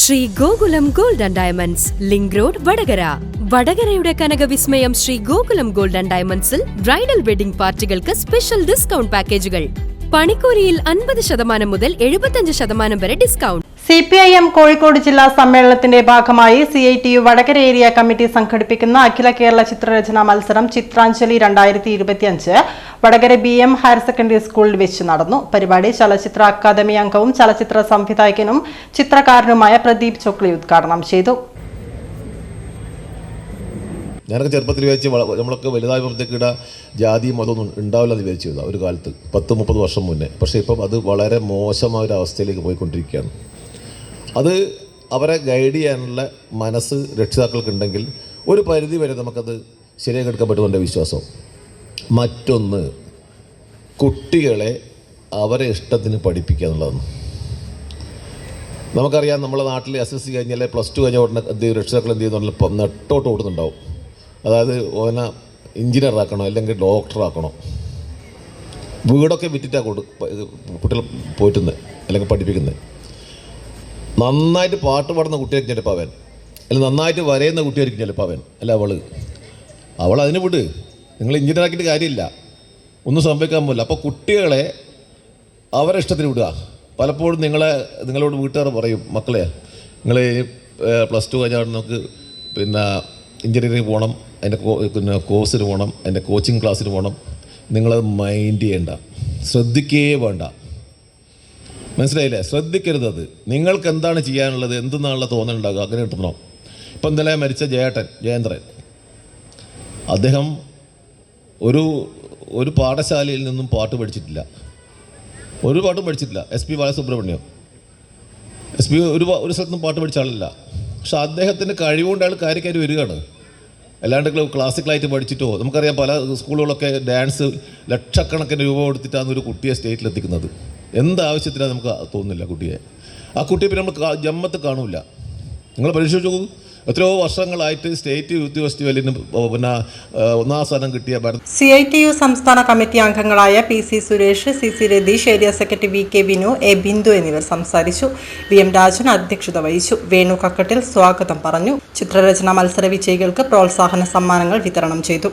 Shri Gokulam gold and diamonds link road Vadakara. വടകരയുടെ കനകവിസ്മയം Shri Gokulam gold and ഡയമണ്ട്സിൽ bridal wedding പാർട്ടികൾക്ക് special discount പാക്കേജുകൾ പണിക്കൂലിയിൽ അൻപത് ശതമാനം മുതൽ എഴുപത്തഞ്ച് ശതമാനം വരെ discount C P I M Kozhikode ജില്ലാ സമ്മേളനത്തിന്റെ ഭാഗമായി C I T U Vadakara area committee സംഘടിപ്പിക്കുന്ന അഖില കേരള ചിത്രരചനാ മത്സരം ചിത്രാഞ്ജലി രണ്ടായിരത്തി ഇരുപത്തിയഞ്ച്. Vadakara B M higher secondary സ്കൂളിൽ വെച്ച് നടന്നു. പരിപാടി ചലച്ചിത്ര അക്കാദമി അംഗവും ചലച്ചിത്ര സംവിധായകനും ചിത്രകാരനുമായ പ്രദീപ് ചൊക്ലി ഉദ്ഘാടനം ചെയ്തു. ഞാനൊക്കെ ചെറുപ്പത്തിൽ വിചാരിച്ച് നമ്മളൊക്കെ വലുതായപ്പോഴത്തേക്ക് ഇട ജാതി മതമൊന്നും ഉണ്ടാവില്ല എന്ന് വിചാരിച്ചു ചെയ്താ ഒരു കാലത്ത്. പത്ത് മുപ്പത് വർഷം മുന്നേ. പക്ഷേ ഇപ്പം അത് വളരെ മോശമായ ഒരു അവസ്ഥയിലേക്ക് പോയിക്കൊണ്ടിരിക്കുകയാണ്. അത് അവരെ ഗൈഡ് ചെയ്യാനുള്ള മനസ്സ് രക്ഷിതാക്കൾക്കുണ്ടെങ്കിൽ ഒരു പരിധി വരെ നമുക്കത് ശരിയാക്കി എടുക്കാൻ പറ്റുമെന്ന് വിശ്വാസം. മറ്റൊന്ന് കുട്ടികളെ അവരെ ഇഷ്ടത്തിന് പഠിപ്പിക്കുക എന്നുള്ളതാണ്. നമുക്കറിയാം നമ്മുടെ നാട്ടിൽ എസ് എസ് സി കഴിഞ്ഞാൽ പ്ലസ് ടു കഴിഞ്ഞ ഉടനെ എന്ത് രക്ഷിതാക്കൾ എന്ത് ചെയ്യുന്നു ഇപ്പം നെട്ടോട്ട് ഓടുന്നുണ്ടാവും. അതായത് ഓന എഞ്ചിനീയർ ആക്കണോ? അല്ലെങ്കിൽ ഡോക്ടർ ആക്കണോ? വീടൊക്കെ വിറ്റിട്ടാണ് കൊടു കുട്ടികൾ പോറ്റുന്നത് അല്ലെങ്കിൽ പഠിപ്പിക്കുന്നത് നന്നായിട്ട് പാട്ട് പാടുന്ന കുട്ടിയായിരിക്കും ചിലപ്പോൾ അവൻ. അല്ലെങ്കിൽ നന്നായിട്ട് വരയുന്ന കുട്ടിയായിരിക്കും ചിലപ്പോൾ അവൻ. അല്ല അവൾ അവൾ അതിന് വിട്. നിങ്ങൾ ഇഞ്ചിനാക്കിയിട്ട് കാര്യമില്ല. ഒന്നും സംഭവിക്കാൻ പോകില്ല അപ്പോൾ കുട്ടികളെ അവരെ ഇഷ്ടത്തിന് വിടുക. പലപ്പോഴും നിങ്ങളെ നിങ്ങളോട് വീട്ടുകാർ പറയും മക്കളെ നിങ്ങൾ പ്ലസ് ടു കഴിഞ്ഞാൽ നമുക്ക് പിന്നെ എഞ്ചിനീയറിംഗ് പോകണം അതിന്റെ പിന്നെ കോഴ്സിന് പോകണം അതിന്റെ കോച്ചിങ് ക്ലാസ്സിന് പോകണം നിങ്ങളത് മൈൻഡ് ചെയ്യേണ്ട. ശ്രദ്ധിക്കേ വേണ്ട. മനസ്സിലായില്ലേ? ശ്രദ്ധിക്കരുത് അത്. നിങ്ങൾക്ക് എന്താണ് ചെയ്യാനുള്ളത് എന്തെന്നാണുള്ള തോന്നലുണ്ടാകുക അങ്ങനെ കിട്ടണം. ഇപ്പം ഇന്നലെ മരിച്ച ജയേട്ടൻ ജയേന്ദ്രൻ. അദ്ദേഹം ഒരു ഒരു പാഠശാലയിൽ നിന്നും പാട്ട് പഠിച്ചിട്ടില്ല. ഒരു പാട്ടും പഠിച്ചിട്ടില്ല. S P Balasubrahmanyam. S P ഒരു ഒരു സ്ഥലത്തും പാട്ട് പഠിച്ച ആളല്ല. പക്ഷെ അദ്ദേഹത്തിന്റെ കഴിവുകൊണ്ട് അയാൾ കാര്യക്കാർ വരികയാണ്. അല്ലാണ്ട് ക്ല- ക്ലാസിക്കലായിട്ട് പഠിച്ചിട്ടോ നമുക്കറിയാം പല സ്കൂളുകളൊക്കെ ഡാൻസ് ലക്ഷക്കണക്കിന് രൂപ കൊടുത്തിട്ടാണ് ഒരു കുട്ടിയെ സ്റ്റേറ്റിൽ എത്തിക്കുന്നത് എന്ത് ആവശ്യത്തിനാണ് നമുക്ക് തോന്നുന്നില്ല കുട്ടിയെ. ആ കുട്ടിയെ പിന്നെ നമ്മൾ ജമ്മത്ത് കാണൂല. നിങ്ങൾ പരിശോധിച്ച് നോക്കൂ. എത്രയോ വർഷങ്ങളായിട്ട് സ്റ്റേറ്റ് യൂത്ത് ഫെസ്റ്റിവലിന് പിന്നെ ഒന്നാം സ്ഥാനം കിട്ടിയ സി ഐ ടി യു സംസ്ഥാന കമ്മിറ്റി അംഗങ്ങളായ P C Suresh C C Ratheesh area secretary V K Vinu A Bindu എന്നിവർ സംസാരിച്ചു. വി എം രാജൻ അധ്യക്ഷത വഹിച്ചു. വേണു കക്കട്ടിൽ സ്വാഗതം പറഞ്ഞു. ചിത്രരചന മത്സര വിജയികൾക്ക് പ്രോത്സാഹന സമ്മാനങ്ങൾ വിതരണം ചെയ്തു.